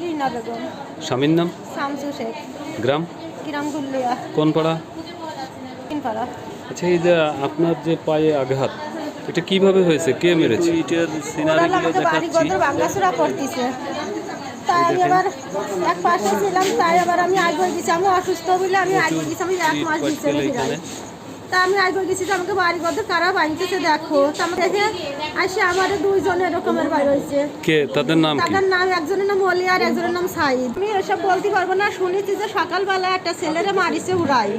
রিনা বেগম স্বামীর নাম? শামসু শেখ। গ্রাম? কিরাম গুল্লিয়া। কোন পাড়া? আচ্ছা এই যে আপনার যে পায়ে আঘাত এটা কীভাবে হয়েছে? কে মেরেছে? ইটের ওরা সিনারিগুলো দেখাচ্ছি। ভাঙ্গাচুরা করতেছে। তাই এবার এক পাশে ছিলাম তাই আবার আমি আগে গেছি। আমি অসুস্থ বলে আমি আগে গেছি। আমি এক মাস এখানে। তা আমি আগে গেছি যে আমাকে বাড়ি গদর কারা ভাঙতেছে দেখো। তা আমি দেখে আসে আমার দুইজন এরকমের বাড়ি হয়েছে কে? তাদের নাম তাদের নাম একজনের নাম অলি আর একজনের নাম সাইদ। আমি এসব বলতে পারব না শুনেছি যে সকালবেলা একটা ছেলেরে মারিছে উড়াই।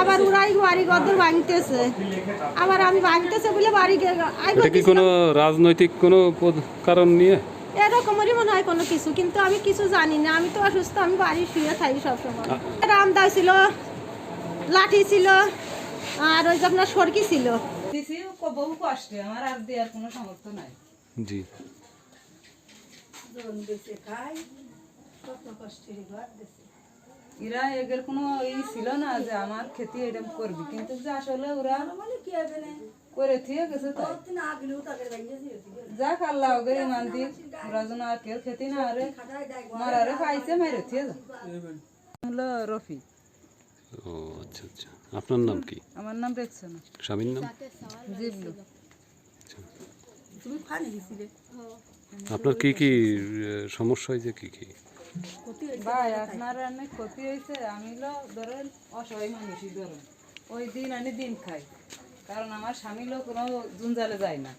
আবার উড়াই বাড়ি গদর ভাঙতেছে আবার আমি ভাঙতেছে বলে বাড়ি এটা কি কোনো রাজনৈতিক কোনো কারণ নিয়ে? এরকমই মনে হয় কোনো কিছু কিন্তু আমি কিছু জানি না। আমি তো অসুস্থ আমি বাড়ি শুয়ে থাকি সবসময়। রামদা ছিল লাঠি ছিল আর ওই যে আপনার সরকি ছিল। দিছি বহু কষ্টে আমার আর দেওয়ার কোনো সামর্থ্য নাই। জি। এরা এদের কোনো ই ছিল না যে আমার খেতি এরকম করবি কিন্তু যে আসলে ওরা করে থিয়ে গেছে তাই। যাক আল্লাহ ওকে ইমান দিক ওরা যেন আর কেউ খেতি না আরে মারারে খাইছে মেরে থিয়ে হলো রফি ও আচ্ছা আচ্ছা। আপনার নাম কি? আমার নাম দেখছে না স্বামীর নাম? জিবলু। আপনার কি কি সমস্যা হয়েছে? কি কি? ভাই আপনার অনেক ক্ষতি হয়েছে? আমি ধরেন অসহায় মানুষই ধরেন। ওই দিন আমি দিন খাই। কারণ আমার স্বামী লোক কোনো জঞ্জালে যায় না।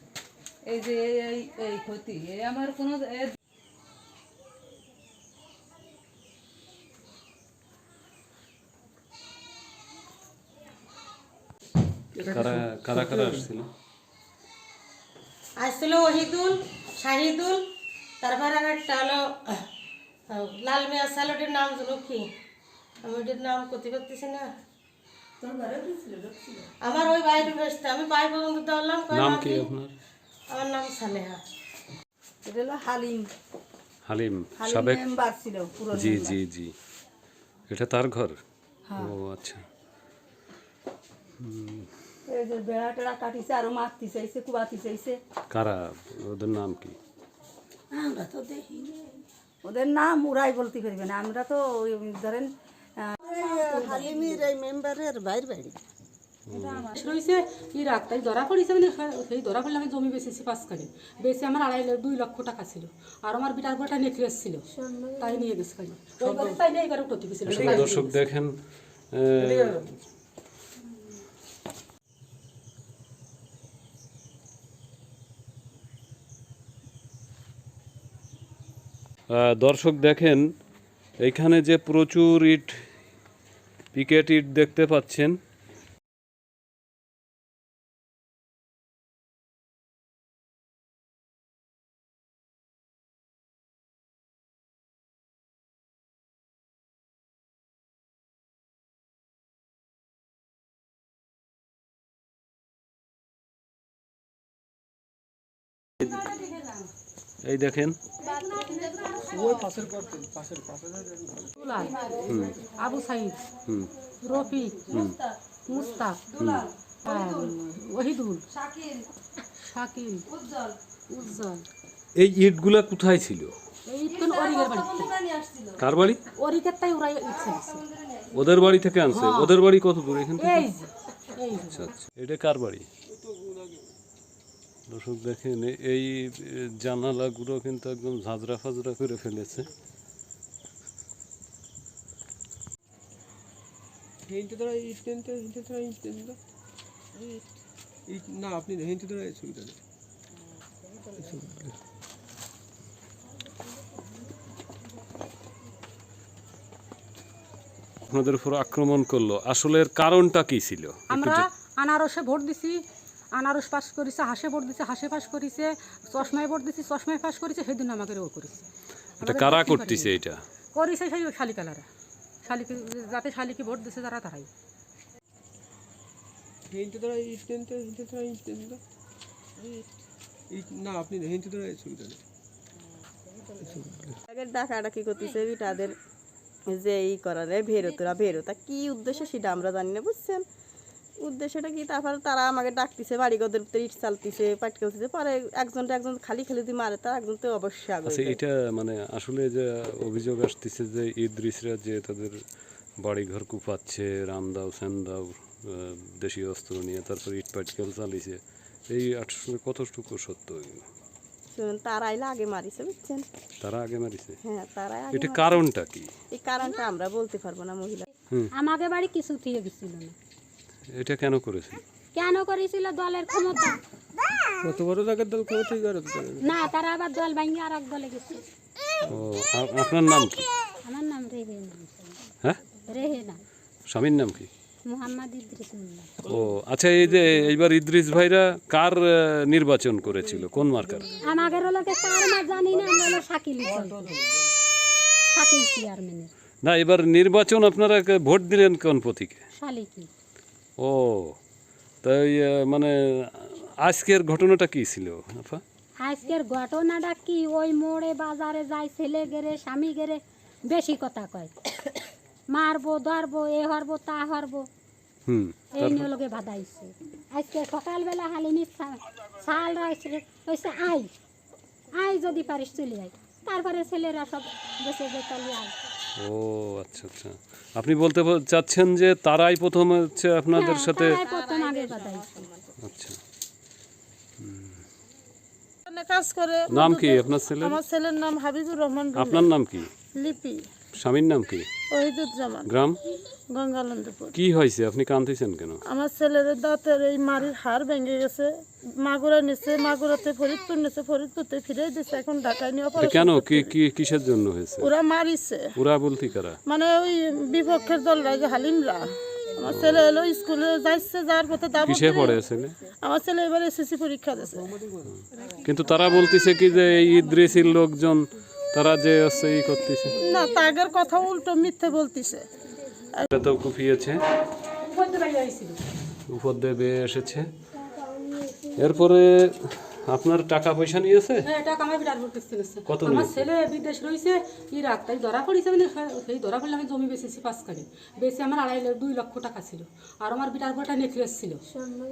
এই যে এই এই এই ক্ষতি এই আমার কোনো কারা কারা কারা আসছিল? আসছিল ওহিদুল শাহিদুল তারপরে আর একটা হলো লাল মিয়া সালোটির নাম হলো কি? আমি ওটির নাম করতে পারতেছি না। আমার ওই বাইরে বেসতে আমি পাই পর্যন্ত ধরলাম নাম কি? আপনার? আমার নাম সালেহা। এটা হলো হালিম। হালিম সাবেক? মেম্বার ছিল পুরো জি জি জি। এটা তার ঘর? হ্যাঁ। ও আচ্ছা। এই যে বেড়া টেড়া কাটিছে আরও মারতে চাইছে কুবাতে চাইছে কারা? ওদের নাম কি? আমরা তো দেখি ওদের নাম উড়াই বলতে পারবে না। আমরা তো ওই ধরেন হালিমের এই মেম্বারের বাইর বাইরে রয়েছে ইরাক তাই ধরা পড়েছে মানে সেই ধরা পড়লে আমি জমি বেচেছি বেশি আমার আড়াই লাখ দুই লক্ষ টাকা ছিল। আর আমার বিটার বড়টা নেকলেস ছিল। তাই নিয়ে গেছে তাই নিয়ে এবারে গেছিল দর্শক দেখেন? দর্শক দেখেন এইখানে যে প্রচুর ইট পিকেট ইট দেখতে পাচ্ছেন। এই দেখেন। দুলাল আবু সাইদ হুম। রফি মুস্তাক ওহিদুল। শাকিল উজ্জ্বল। এই ইটগুলা কোথায় ছিল? কার বাড়ি? তাই ওরাই ওদের বাড়ি থেকে আনছে। ওদের বাড়ি কত দূর? এখান থেকে? আচ্ছা আচ্ছা। এটা কার বাড়ি? দর্শক দেখেন এই জানালাগুলো কিন্তু একদম ঝাঁঝরা ফাজরা করে ফেলেছে। হিন্টু ধরা ইট টেনতে হিন্টু ধরা ইট টেনতে ইট না আপনি ধরা সুবিধা নেই আপনাদের উপর আক্রমণ করল। আসলে এর কারণটা কি ছিল? আমরা আনারসে ভোট দিছি আনারস পাস করেছে হাসে ভোট দিছে হাসে পাস করেছে চশমায় ভোট দিছি চশমায় পাস করেছে সেই দিন আমাকে ও করেছে। এটা কারা করতেছে এটা। করেছে সেই শালিকালারা। শালিকে যাতে শালিকে ভোট দিছে তারা তারাই। না আপনি সুবিধা নেই করতেছে তাদের যে ই করা যায় ভেরো তোরা ভেরো। তা কি উদ্দেশ্য সেটা আমরা জানি না বুঝছেন? উদ্দেশ্যটা কি? তারপর তারা আমাকে ডাকতেছে বাড়ি গদের ইট চালতিছে পাটকেলতেছে পরে একজনটা একজন খালি খালি দিয়ে মারে তার একজন তো অবশ্যই আগে আচ্ছা এটা মানে আসলে যে অভিযোগ আসতেছে যে ইদ্রিসরা যে তাদের বাড়িঘর কুপাচ্ছে রাম দাও সেন দাও দেশীয় অস্ত্র নিয়ে তারপর ইট পাটকেল চালিয়েছে এই আসলে কতটুকু সত্য? এগুলো? শুনুন, তারাই আগে মারিছে বুঝছেন? তারা আগে মারিছে? হ্যাঁ তারাই এটা কারণটা কি? এই কারণটা আমরা বলতে পারব না মহিলা। আমাকে বাড়ি কিছু দিয়ে গেছিল না। এটা কেন করেছে কেন করেছিল দলের ক্ষমতা? কত বড় জায়গার দল ক্ষমতাই করে না তারা আবার দল ভাঙিয়ে আর এক দলে গেছে। ও আপনার নাম কি? আমার নাম রেহেনা। হ্যাঁ? রেহে না স্বামীর নাম কি? মুহাম্মদ ইদ্রিস ও আচ্ছা এই যে এইবার ইদ্রিস ভাইরা কার নির্বাচন করেছিল? কোন মার্কার? আমাদের লোকে কার মা জানি না আমরা হলো শাকিল শাকিল চেয়ারম্যানের না এবার নির্বাচন আপনারা কে- ভোট দিলেন কোন প্রতীকে? শালিকি। ও তাই মানে আজকের ঘটনাটা কি ছিল আপা আজকের ঘটনাটা কি? ওই মোড়ে বাজারে যায় ছেলে গেরে স্বামী গেরে বেশি কথা কয়। মারবো ধরবো এ হরবো তা হরবো। হুম এই নিয়ে লোকে বাধাইছে আজকে সকালবেলা হালিনি রয়েছে হয়েছে আই। আই যদি পারিস চলে আই তারপরে ছেলেরা সব বসে বেতালি আয় ও আচ্ছা আচ্ছা। আপনি বলতে চাচ্ছেন যে তারাই প্রথম হচ্ছে আপনাদের সাথে আগে বাধাইছে আচ্ছা। কাজ করে নাম কি আপনার ছেলে আমার ছেলের নাম হাবিবুর রহমান আপনার নাম কি? লিপি। স্বামীর নাম কি? ওহিদুজ্জামান গ্রাম? গঙ্গানন্দপুর। কি হয়েছে? আপনি কাঁদতেছেন কেন? আমার ছেলের দাঁতের এই মারির হাড় ভেঙে গেছে। মাগুরা নিছে মাগুরাতে ফরিদপুর নিছে ফরিদপুরতে ফিরে দিছে। এখন ঢাকায় নিয়ে অপারেশন কেন? কি কি কিসের জন্য হয়েছে? ওরা মারিছে। ওরা বলতে কারা? মানে ওই বিপক্ষের দলরা যে হালিমরা। আমার ছেলে এলো স্কুলে যাচ্ছে যাওয়ার পথে দাবো কিসে পড়ে ছেলে আমার ছেলে এবার এসএসসি পরীক্ষা দিছে কিন্তু তারা বলতেছে কি যে ইদ্রিসির লোকজন তারা যে হচ্ছে ই করতেছে। না তাগের কথা উল্টো মিথ্যে বলতিছে। এটা তো কুপিয়েছে উপর দিয়ে বেয়ে এসেছে। এরপরে আপনার টাকা পয়সা নিয়েছে? হ্যাঁ এটা আমার বিরাট কিস্তি নিচ্ছে কত আমার ছেলে বিদেশ রয়েছে ইরাক তাই ধরা পড়েছে মানে সেই ধরা পড়লে আমি জমি বেচেছি পাঁচ কানি বেশি আমার আড়াই লাখ দুই লক্ষ টাকা ছিল। আর আমার বিটার বড়টা নেকলেস ছিল।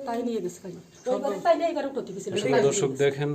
তাই নিয়ে গেছে কানি ওই ঘরে তাই নেই ঘরে উঠতে গেছিল দর্শক দেখেন